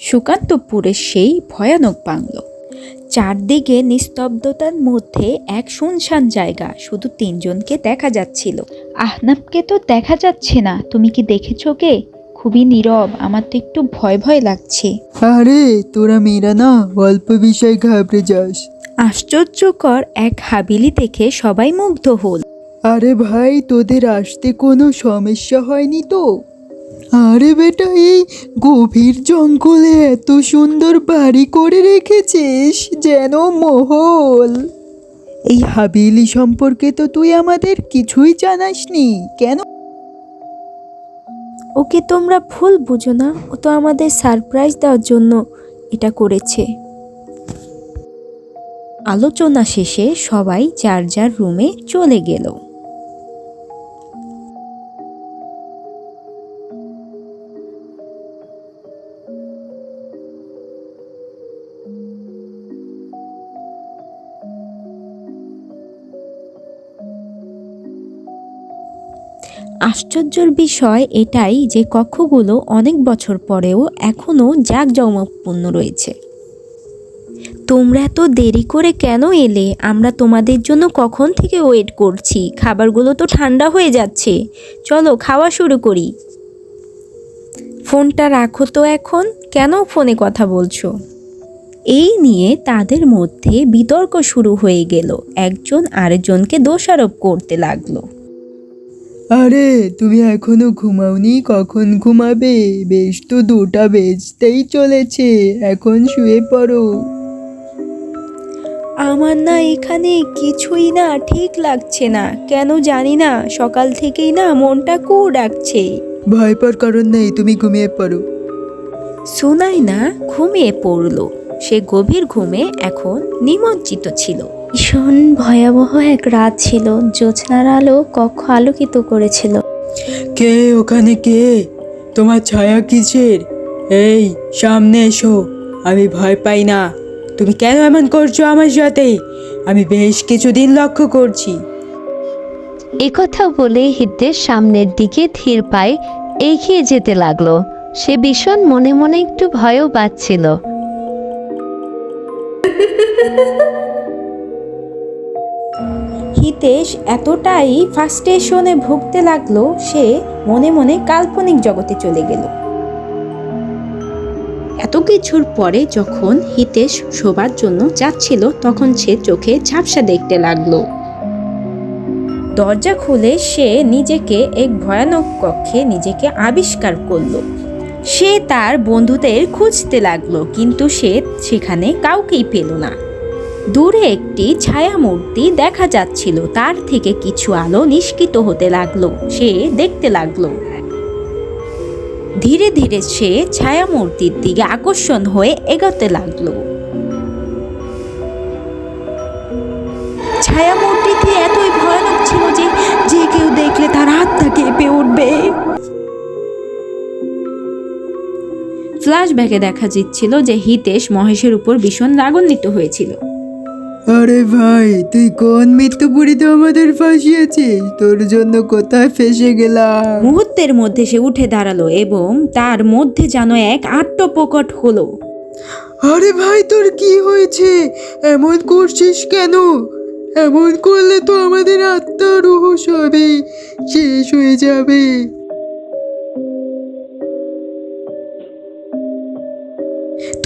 সুকান্তপুরের সেই ভয়ানক বাংলো। চারদিকে নিস্তব্ধতার মধ্যে এক শুনশান জায়গা শুধু তিনজনকে দেখা যাচ্ছিল। আহনাবকে তো দেখা যাচ্ছে না তুমি কি দেখেছ কে? খুবই নীরব আমার তো একটু ভয় ভয় লাগছে। আরে তোরা মেয়েরা না অল্প বিষয় ঘাবড়ে যাস। আশ্চর্যকর এক হাবিলি দেখে সবাই মুগ্ধ হল। আরে ভাই তোদের আসতে কোনো সমস্যা হয়নি তো? আরে বেটা, এই গভীর জঙ্গলে এত সুন্দর বাড়ি করে রেখেছিস, যেন মহল। এই হাবিলি সম্পর্কে তো তুই আমাদের কিছুই জানাসনি, কেন? ওকে তোমরা ভুল বুঝো না, ও তো আমাদের সারপ্রাইজ দেওয়ার জন্য এটা করেছে। আলোচনা শেষে সবাই যার যার রুমে চলে গেল। আশ্চর্যের বিষয় এটাই যে কক্ষগুলো অনেক বছর পরেও এখনও জাঁকজমকপূর্ণ রয়েছে। তোমরা এত দেরি করে কেন এলে? আমরা তোমাদের জন্য কখন থেকে ওয়েট করছি? খাবারগুলো তো ঠান্ডা হয়ে যাচ্ছে। চলো, খাওয়া শুরু করি। ফোনটা রাখো তো এখন। কেন ফোনে কথা বলছো? এই নিয়ে তাদের মধ্যে বিতর্ক শুরু হয়ে গেল। একজন আরেকজনকে দোষারোপ করতে লাগল। আরে তুমি এখনও ঘুমাওনি? কখন ঘুমাবে? বেশ তো দুটা বেজতেই চলেছে। এখন শুয়ে পড়ো। আমার না এখানে কিছুই না ঠিক লাগছে না। কেন জানি না সকাল থেকেই না মনটা কু ডাকছে ভয় পাওয়ার কারণ নেই তুমি ঘুমিয়ে পড়ো। সোনাই না ঘুমিয়ে পড়ল। সে গভীর ঘুমে এখন নিমজ্জিত ছিল। ভীষণ ভয়াবহ এক রাত ছিল। জ্যোৎস্নার আলো কক্ষ আলোকিত করেছিল। কে ওখানে কে? তোমার ছায়া কিসের? এই সামনে এসো। আমি ভয় পাই না। তুমি কেন এমন করছ আমার সাথে? আমি বেশ কিছুদিন লক্ষ্য করছি। একথা বলে হৃদের সামনের দিকে ধীর পায়ে এগিয়ে যেতে লাগল। সে ভীষণ মনে মনে একটু ভয়ও পাচ্ছিল। হিতেশ এতটাই ফাস্ট্রেশনে ভুগতে লাগল, সে মনে মনে কাল্পনিক জগতে চলে গেল। এত কিছুর পরে যখন হিতেশ শোবার জন্য যাচ্ছিল, তখন সে চোখে ঝাপসা দেখতে লাগল। দরজা খুলে সে নিজেকে এক ভয়ানক কক্ষে নিজেকে আবিষ্কার করল। সে তার বন্ধুদের খুঁজতে লাগল, কিন্তু সে সেখানে কাউকেই পেল না। দূরে একটি ছায়ামূর্তি দেখা যাচ্ছিল, তার থেকে কিছু আলো নিষ্কিত হতে লাগল, সে দেখতে লাগল। ধীরে ধীরে সে ছায়ামূর্তির দিকে আকর্ষণ হয়ে এগোতে লাগল। ছায়ামূর্তিটি এতই ভয়ানক ছিল যে যে কেউ দেখলে তার হাতটা কেঁপে উঠবে। ফ্ল্যাশব্যাকে দেখা যাচ্ছিল যে হিতেশ মহেশের উপর ভীষণ রাগান্বিত হয়েছিল। আরে ভাই তুই কোন মৃত্যুপুরীতে আমাদের ফাঁসিয়েছিস? তোর জন্য কোথায় ফেসে গেলাম? মুহূর্তের মধ্যে সে উঠে দাঁড়াল এবং তার মধ্যে যেন এক আত্মপ্রকট হলো। আরে ভাই তোর কি হয়েছে? এমন করছিস কেন? এমন করলে তো আমাদের আত্মা রুহ সবই শেষ হয়ে যাবে।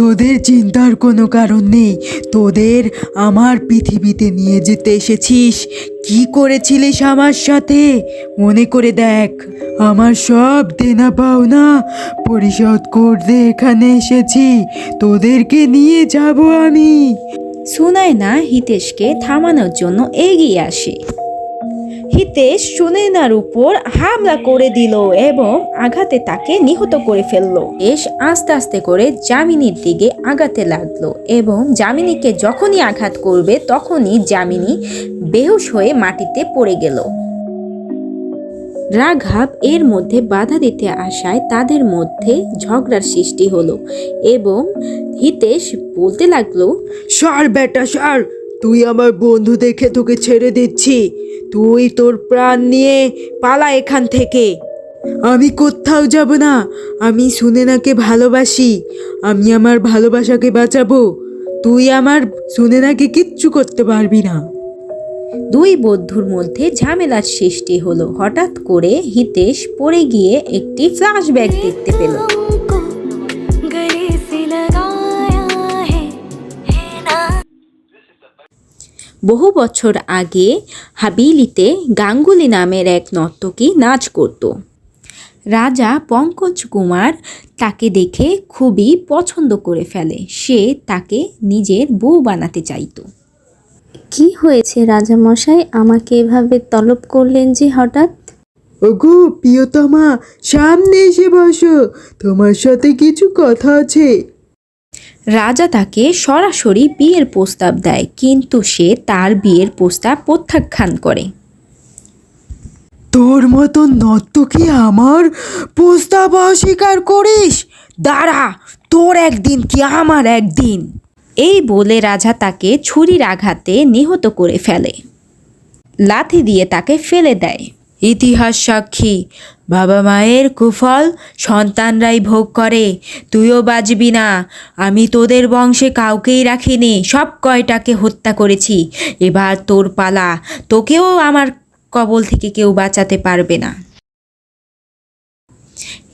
তোদের চিন্তার কোনো কারণ নেই। তোদের আমার পৃথিবীতে নিয়ে যেতে এসেছিস। কি করেছিলিস আমার সাথে? মনে করে দেখ। আমার সব দেনা পাওনা পরিশোধ করতে এখানে এসেছি। তোদেরকে নিয়ে যাব আমি। সুনায়না হিতেশকে থামানোর জন্য এগিয়ে আসে। হিতেশ সুনেনার উপর হামলা করে দিল এবং আঘাতে তাকে নিহত করে ফেলল। বেশ আস্তে আস্তে করে জামিনীর দিকে আগাতে লাগল এবং জামিনীকে যখনই আঘাত করবে তখনই জামিনী বেহুশ হয়ে মাটিতে পড়ে গেল। রাঘাব এর মধ্যে বাধা দিতে আসায় তাদের মধ্যে ঝগড়ার সৃষ্টি হলো এবং হিতেশ বলতে লাগল সার বেটা সার তুই আমার বন্ধু দেখে তোকে ছেড়ে দিচ্ছি। তুই তোর প্রাণ নিয়ে পালা এখান থেকে। আমি কোথাও যাব না। আমি সুনেনাকে ভালোবাসি। আমি আমার ভালোবাসাকে বাঁচাবো। তুই আমার সুনেনাকে কিচ্ছু করতে পারবি না। দুই বন্ধুর মধ্যে ঝামেলার সৃষ্টি হলো। হঠাৎ করে হিতেশ পড়ে গিয়ে একটি ফ্ল্যাশব্যাক দেখতে পেল। বহু বছর আগে হাবিলিতে গাঙ্গুলি নামের এক নর্তকী নাচ করত। রাজা পঙ্কজ কুমার তাকে দেখে খুবই পছন্দ করে ফেলে। সে তাকে নিজের বউ বানাতে চাইতো। কি হয়েছে রাজামশাই? আমাকে এভাবে তলব করলেন যে হঠাৎ? ওগো প্রিয়তমা সামনে এসে বসো। তোমার সাথে কিছু কথা আছে। রাজা তাকে সরাসরি বিয়ের প্রস্তাব দেয় কিন্তু সে তার বিয়ের প্রস্তাব প্রত্যাখ্যান করে। তোর মতো নর্তকী আমার প্রস্তাব অস্বীকার করিস? দাঁড়া তোর একদিন কি আমার একদিন? এই বলে রাজা তাকে ছুরির আঘাতে নিহত করে ফেলে। লাথি দিয়ে তাকে ফেলে দেয়। ইতিহাস সাক্ষী বাবা মায়ের কুফল সন্তানরাই ভোগ করে। তুইও বাঁচবি না। আমি তোদের বংশে কাউকেই রাখিনি। সব কয়টাকে হত্যা করেছি। এবার তোর পালা। তোকেও আমার কবল থেকে কেউ বাঁচাতে পারবে না।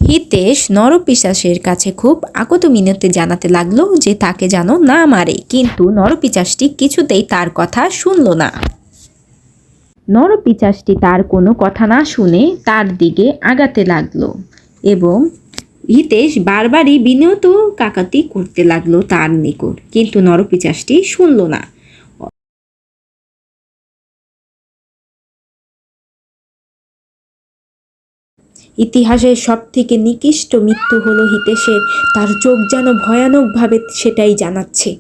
হিতেশ নরপিশাসের কাছে খুব আকত মিনতে জানাতে লাগল যে তাকে যেন না মারে। কিন্তু নরপিশাসটি কিছুতেই তার কথা শুনল না। নরপিচাসটি তার কোনো কথা না শুনে তার দিকে আগাতে লাগল এবং হিতেশ বারবারই বিনত কাকাতি করতে লাগল তার নিকট, কিন্তু নরপিচাসটি শুনল না। ইতিহাসের সব থেকে নিকৃষ্ট মৃত্যু হলো হিতেশের, তার চোখ যেন ভয়ানকভাবে সেটাই জানাচ্ছে।